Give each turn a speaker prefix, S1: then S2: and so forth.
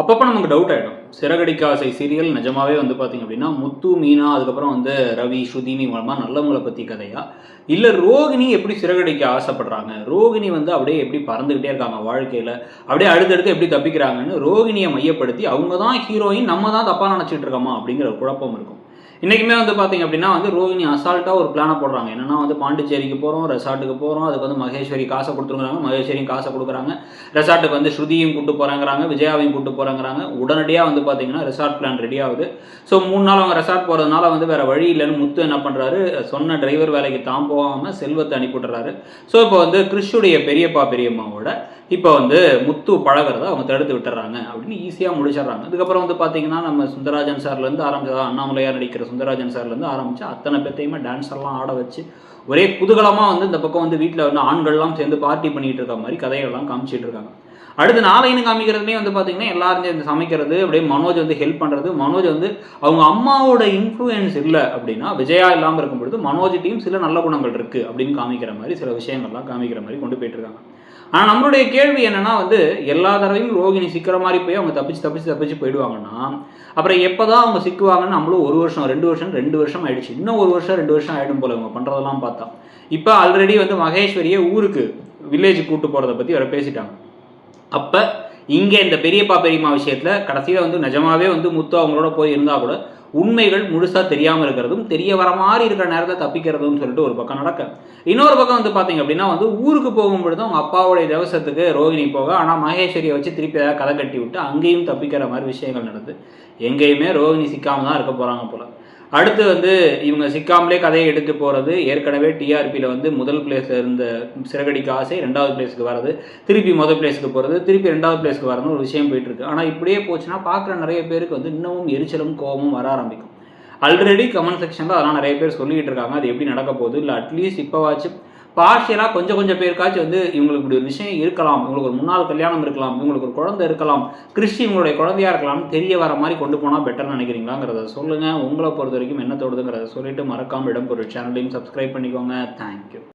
S1: அப்பப்போ நமக்கு டவுட் ஆகிடும் சிறகடிக்காசை சீரியல் நிஜமாவே வந்து பார்த்தீங்க அப்படின்னா முத்து மீனா அதுக்கப்புறம் வந்து ரவி ஸ்ருதினி மூலமாக நல்லவங்களை பற்றி கதையா? இல்லை ரோகிணி எப்படி சிறகடிக்க ஆசைப்படுறாங்க? ரோகிணி வந்து அப்படியே எப்படி பறந்துக்கிட்டே இருக்காங்க வாழ்க்கையில்? அப்படியே அடுத்தடுத்து எப்படி தப்பிக்கிறாங்கன்னு ரோகிணியை மையப்படுத்தி அவங்க தான் ஹீரோயின் நம்ம தான் தப்பாக நினச்சிட்டு இருக்கோமா அப்படிங்கிற குழப்பம் இருக்கும். இன்றைக்குமே வந்து பார்த்தீங்க அப்படின்னா வந்து ரோஹினி அசால்ட்டாக ஒரு பிளானை போடுறாங்க. என்னன்னா வந்து பாண்டிச்சேரிக்கு போகிறோம் ரெசார்ட்டுக்கு போகிறோம் அதுக்கு வந்து மகேஸ்வரி காசை கொடுத்துருக்குறாங்க. மகேஸ்வரியும் காசை கொடுக்குறாங்க. ரெசார்ட்டுக்கு வந்து ஸ்ருதியும் கூட்டு போகிறாங்கிறாங்க விஜயாவையும் கூட்டு போகிறாங்கிறாங்க உடனடியாக வந்து பார்த்தீங்கன்னா ரெசார்ட் பிளான் ரெடி ஆகுது. ஸோ மூணு நாள் அவங்க ரெசார்ட் போகிறதுனால வந்து வேறு வழி இல்லைன்னு முத்து என்ன பண்ணுறாரு சொன்ன டிரைவர் வேலைக்கு தான் போகாமல் செல்வத்தை அனுப்பிவிட்றாரு ஸோ இப்போ வந்து கிறிஷுடைய பெரியப்பா பெரியம்மாவோட இப்போ வந்து முத்து பழகிறத அவங்க தடுத்து விட்டுறாங்க அப்படின்னு ஈஸியாக முடிச்சிடுறாங்க. அதுக்கப்புறம் வந்து பார்த்தீங்கன்னா நம்ம சுந்தராஜன் சார்லேருந்து ஆரம்பிச்சதா அண்ணாமலையார் நடிக்கிற சுந்தராஜன் சார்லேருந்து ஆரம்பித்து அத்தனை பேர்த்தையுமே டான்ஸர்லாம் ஆட வச்சு ஒரே குதூகலமாக வந்து இந்த பக்கம் வந்து வீட்டில் வந்து ஆண்கள்லாம் சேர்ந்து பார்ட்டி பண்ணிகிட்டு இருக்க மாதிரி கதைகள்லாம் காமிச்சிட்டு இருக்காங்க. அடுத்து நாளைன்னு காமிக்கிறதுலேயே வந்து பார்த்தீங்கன்னா எல்லாரும் சேர்ந்து சமைக்கிறது அப்படியே மனோஜ் வந்து ஹெல்ப் பண்ணுறது மனோஜ் வந்து அவங்க அம்மாவோட இன்ஃப்ளூயன்ஸ் இல்லை அப்படின்னா விஜயா இல்லாமல் இருக்கும் பொழுது மனோஜ்கிட்டையும் சில நல்ல குணங்கள் இருக்குது அப்படின்னு காமிக்கிற மாதிரி சில விஷயங்கள்லாம் காமிக்கிற மாதிரி கொண்டு போயிட்டு இருக்காங்க. ஆனால் நம்மளுடைய கேள்வி என்னென்னா வந்து எல்லா தடவையும் ரோகிணி சிக்கிற மாதிரி போய் அவங்க தப்பிச்சு தப்பிச்சு தப்பிச்சு போயிடுவாங்கன்னா அப்புறம் எப்போ தான் அவங்க சிக்குவாங்கன்னு நம்மளும் ஒரு வருஷம் ரெண்டு வருஷம் ரெண்டு வருஷம் ஆயிடுச்சு. இன்னும் ஒரு வருஷம் ரெண்டு வருஷம் ஆகிடும் போல இவங்க பண்ணுறதெல்லாம் பார்த்தா. இப்போ ஆல்ரெடி வந்து மகேஸ்வரியை ஊருக்கு வில்லேஜ் கூட்டு போகிறத பற்றி வர பேசிட்டாங்க. அப்போ இங்கே இந்த பெரியப்பா பெரியம்மா விஷயத்தில் கடைசியில் வந்து நிஜமாவே வந்து முத்து அவங்களோட போய் இருந்தால் கூட உண்மைகள் முழுசாக தெரியாமல் இருக்கிறதும் தெரிய வர மாதிரி இருக்கிற நேரத்தை தப்பிக்கிறதும் சொல்லிட்டு ஒரு பக்கம் நடக்க இன்னொரு பக்கம் வந்து பார்த்தீங்க அப்படின்னா வந்து ஊருக்கு போகும்பொழுது அவங்க அப்பாவுடைய தேவசத்துக்கு ரோகிணி போக ஆனால் மகேஸ்வரியை வச்சு திருப்பி ஏதாவது கதை கட்டி விட்டு அங்கேயும் தப்பிக்கிற மாதிரி விஷயங்கள் நடந்து எங்கேயுமே ரோகிணி சிக்காமல் தான் இருக்க போகிறாங்க போல. அடுத்து வந்து இவங்க சிக்காமலே கதையை எடுத்து போகிறது ஏற்கனவே டிஆர்பியில் வந்து முதல் பிளேஸில் இருந்த சிறகடிக்கு ஆசை ரெண்டாவது பிளேஸுக்கு வர்றது. திருப்பி முதல் பிளேஸுக்கு போகிறது திருப்பி ரெண்டாவது பிளேஸுக்கு வரணும் ஒரு விஷயம் போயிட்டுருக்கு ஆனால் இப்படியே போச்சுன்னா பார்க்குற நிறைய பேருக்கு வந்து இன்னமும் எரிச்சலும் கோபமும் வர ஆரம்பிக்கும். ஆல்ரெடி கமெண்ட் செக்ஷனில் அதெல்லாம் நிறைய பேர் சொல்லிக்கிட்டு இருக்காங்க. அது எப்படி நடக்க போகுது? இல்லை அட்லீஸ்ட் இப்போவாச்சும் பார்ஷியலாக கொஞ்சம் கொஞ்சம் பேருக்காச்சும் வந்து இவங்களுக்கு இப்படி ஒரு விஷயம் இருக்கலாம். இவங்களுக்கு ஒரு முன்னாள் கல்யாணம் இருக்கலாம். இவங்களுக்கு ஒரு குழந்தை இருக்கலாம். கிறிஸ்டி இவங்களுடைய குழந்தையா இருக்கலாம்னு தெரிய வர மாதிரி கொண்டு போனால் பெட்டர் நினைக்கிறீங்களாங்கிறத சொல்லுங்கள் உங்களை பொறுத்த வரைக்கும் என்ன தோடுதுங்கிறத சொல்லிட்டு மறக்காமல் இடம் ஒரு சேனலையும் சப்ஸ்கிரைப் பண்ணிக்கோங்க. தேங்க்யூ